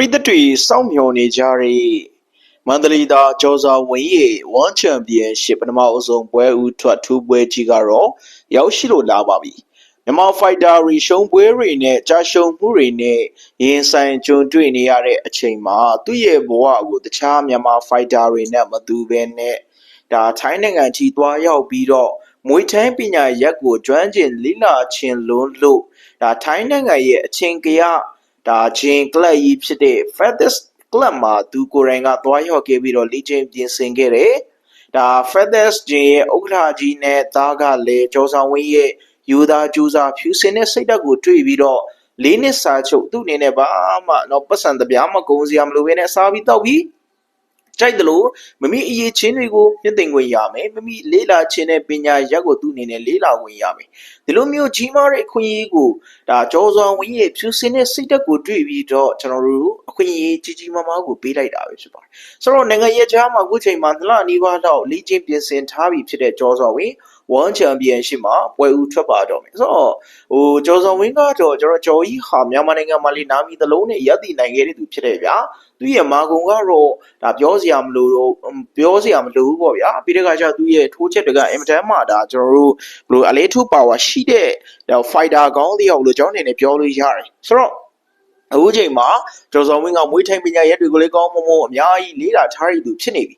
ပြည်သက်တွေစောင့်မျှော်နေကြတဲ့မန္တလေးသားကျော်စာဝင်းရဲ့ဝမ်ချန်ပီယံရှစ်ပထမအဆုံးပွဲဦးထွက်ထူးပွဲကြီးကတော့ရောက်ရှိလို့လာပါပြီမြန်မာဖိုက်တာတွေရှုံးပွဲတွေနဲ့ကြာရှုံးမှုတွေနဲ့ရင်ဆိုင်ကြုံတွေ့နေရတဲ့အချိန်မှာသူ့ရဲ့ဘဝကိုတခြားမြန်မာဖိုက်တာတွေနဲ့မတူဘဲနဲ့ဒါထိုင်းနိုင်ငံကြီးသွားရောက်ပြီးတော့မွေထိုင်းပညာရက်ကိုကျွမ်းကျင်လိလာခြင်းလုံးလို့ဒါထိုင်းနိုင်ငံရဲ့အချင်းကရ ဒါချင်းကလပ်ကြီးဖြစ်တဲ့ Feathers Club မှာသူကိုယ်တိုင်ကသွားရောက်ခဲ့ပြီးတော့လေ့ကျင့်ပြင်ဆင်ခဲ့တယ်။ဒါ Feathers ချင်းရဲ့ဥက္ကဋ္ဌကြီးနဲ့သားကလည်းကျော်ဆောင်ဝင်းရဲ့ယူသားကျူးစာဖြူစင်တဲ့စိတ်ဓာတ်ကိုတွေ့ပြီးတော့လေးနှစ်စာချုပ်သူ့အနေနဲ့ဘာမှတော့ပတ်စံတပြားမကုန်းစရာမလိုဘဲနဲ့စားပြီးတော့ပြီး ကြိုက်တယ်လို့မမိအရေးချင်းတွေကိုမြင့်တင်ခွင့်ရမယ်မမိလေးလာချင်းတဲ့ပညာရက်ကိုသူ့အနေနဲ့လေးလာခွင့်ရမယ်ဒီလိုမျိုးကြီးမားတဲ့အခွင့်အရေးကိုဒါကြောဆောင်ဝင်းရဲ့ဖြူစင်တဲ့စိတ်ဓာတ်ကိုတွေ့ပြီးတော့ကျွန်တော်တို့အခွင့်အရေးကြီးကြီးမားမားကိုပေးလိုက်တာပဲဖြစ်ပါတယ်ဆိုတော့နိုင်ငံရဲ့ကြားမှာအခုချိန်မှာသလနီးပါးတော့လေ့ကျင့်ပြင်ဆင်ထားပြီဖြစ်တဲ့ကြောဆောင်ဝင်း World Championship မှာပွဲဦးထွက်ပါတော့မယ်ဆိုတော့ဟိုကျော်ဆောင်ဝင်းကတော့ကျွန်တော်ကျော်ကြီးဟာမြန်မာနိုင်ငံမှာလေနာမီသလုံးနဲ့ရပ်တည်နိုင်ခဲ့တဲ့သူဖြစ်တယ်ဗျာသူရဲ့မာကုံကတော့ဒါပြောစရာမလိုတော့ပြောစရာမလိုဘူးပေါ့ဗျာပြီးတဲ့အခါကျသူရဲ့ထိုးချက်တွေကအင်မတန်မှဒါကျွန်တော်တို့ဘယ်လိုအလေးထုပါဝါရှိတဲ့ဒါ fighter ကောင်းတစ်ယောက်လို့ကျွန်တော်အနေနဲ့ပြောလို့ရတယ်ဆိုတော့ အခုချိန်မှာကျော်စော်ဝင်းကမွေးထိုင်ပညာရက်တွေကိုလည်းကောင်းမွန်မွန်အများကြီးလေးလာထားရသူဖြစ်နေပြီ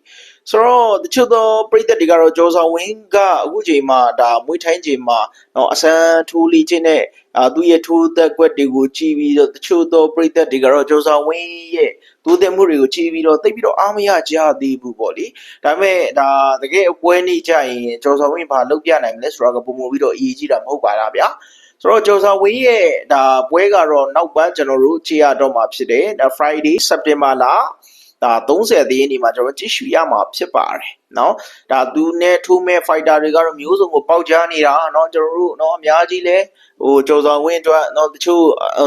ဆိုတော့တချို့သောပြည်သက်တွေကတော့ကျော်စော်ဝင်းကအခုချိန်မှာဒါမွေးထိုင်ချိန်မှာတော့အစမ်းထိုးလီချင်းနဲ့အာသူ့ရဲ့ထိုးသက်ကွက်တွေကိုကြည့်ပြီးတော့တချို့သောပြည်သက်တွေကတော့ကျော်စော်ဝင်းရဲ့တိုးတက်မှုတွေကိုကြည့်ပြီးတော့သိပြီးတော့အားမရကြသေးဘူးပေါ့လေဒါပေမဲ့ဒါတကယ်အပွဲနေကြရင်ကျော်စော်ဝင်းဘာလုပ်ပြနိုင်မလဲဆိုတော့ကပုံမူပြီးတော့အရေးကြီးတာမဟုတ်ပါလားဗျာ ဆိုတော့ကျော်စာဝင်းရဲ့ဒါပွဲကတော့နောက်ပိုင်းကျွန်တော်တို့ကြည့်ရတော့မှာဖြစ်တယ်ဒါ Friday September လဒါ30သေးနေမှာကျွန်တော်ကြည့်ရှုရမှာဖြစ်ပါတယ်နော်ဒါသူနဲ့ထိုးမဲ့ fighter တွေကတော့မျိုးစုံကိုပေါက်ကြားနေတာနော်ကျွန်တော်တို့နော်အများကြီးလဲဟိုကျော်ဆောင်ဝင်းအတွက်နော်တချို့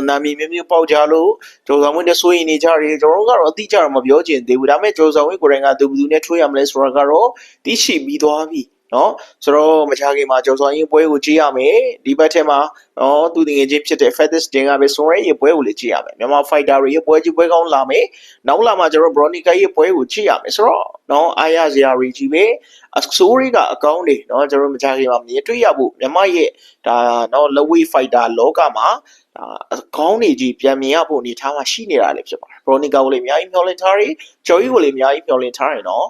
နာမည်မျိုးမျိုးပေါက်ကြားလို့ကျော်ဆောင်ဝင်းနဲ့ဆိုရင်နေကြတယ်ကျွန်တော်တို့ကတော့အတိအကျတော့မပြောချင်သေးဘူးဒါပေမဲ့ကျော်ဆောင်ဝင်းကိုယ်တိုင်ကသူဘယ်သူနဲ့ထိုးရမလဲဆိုတာကတော့သိရှိပြီးသွားပြီ နော်ဆိုတော့မချခင်မှာကျော်စောရင်ပွဲကိုကြည့်ရမယ်ဒီဘက်ထဲမှာနော်သူတငယ်ချင်းဖြစ်တဲ့ Feathers တင်ကပဲဆိုရဲရဲ့ပွဲကိုလည်းကြည့်ရမယ်မြန်မာ fighter တွေရဲ့ပွဲကြီးပွဲကောင်းလာမယ်နောက်လာမှာကျွန်တော် Bronica ရဲ့ပွဲကိုကြည့်ရမယ်ဆိုတော့နော်အားရစရာတွေကြီးပဲအစိုးရကအကောင်းနေနော်ကျွန်တော်မချခင်မှာမြင်တွေ့ရဖို့မြန်မာရဲ့ဒါနော် Lowweight fighter လောကမှာဒါအကောင်းနေကြီးပြန်မြင်ရဖို့အနေထားမှာရှိနေတာလည်းဖြစ်ပါတယ် Bronica ကိုလည်းအများကြီးမျှော်လင့်ထားတယ်ကျော်ကြီးကိုလည်းအများကြီးမျှော်လင့်ထားတယ်နော်